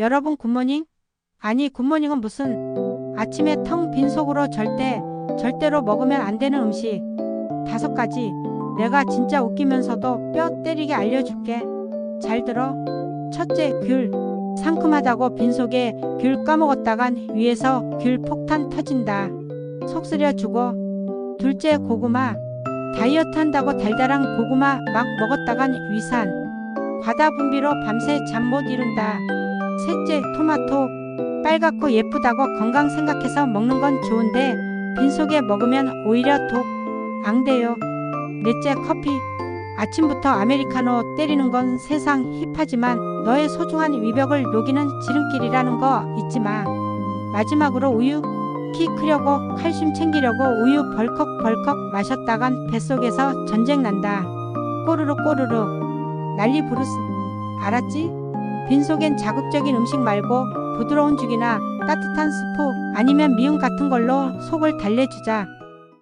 여러분 굿모닝? 아니 굿모닝은 무슨 아침에 텅 빈 속으로 절대 절대로 먹으면 안 되는 음식. 다섯 가지. 내가 진짜 웃기면서도 뼈 때리게 알려줄게. 잘 들어. 첫째 귤. 상큼하다고 빈속에 귤 까먹었다간 위에서 귤 폭탄 터진다. 속 쓰려 주고 둘째 고구마. 다이어트 한다고 달달한 고구마 막 먹었다간 위산. 과다 분비로 밤새 잠 못 이룬다 셋째 토마토. 빨갛고 예쁘다고 건강 생각해서 먹는 건 좋은데 빈속에 먹으면 오히려 독 앙대요. 넷째 커피. 아침부터 아메리카노 때리는 건 세상 힙하지만 너의 소중한 위벽을 녹이는 지름길이라는 거 잊지 마. 마지막으로 우유. 키 크려고 칼슘 챙기려고 우유 벌컥벌컥 마셨다간 뱃속에서 전쟁 난다. 꼬르륵 꼬르륵. 난리 부르스. 알았지? 빈속엔 자극적인 음식 말고 부드러운 죽이나 따뜻한 스프 아니면 미음 같은 걸로 속을 달래주자.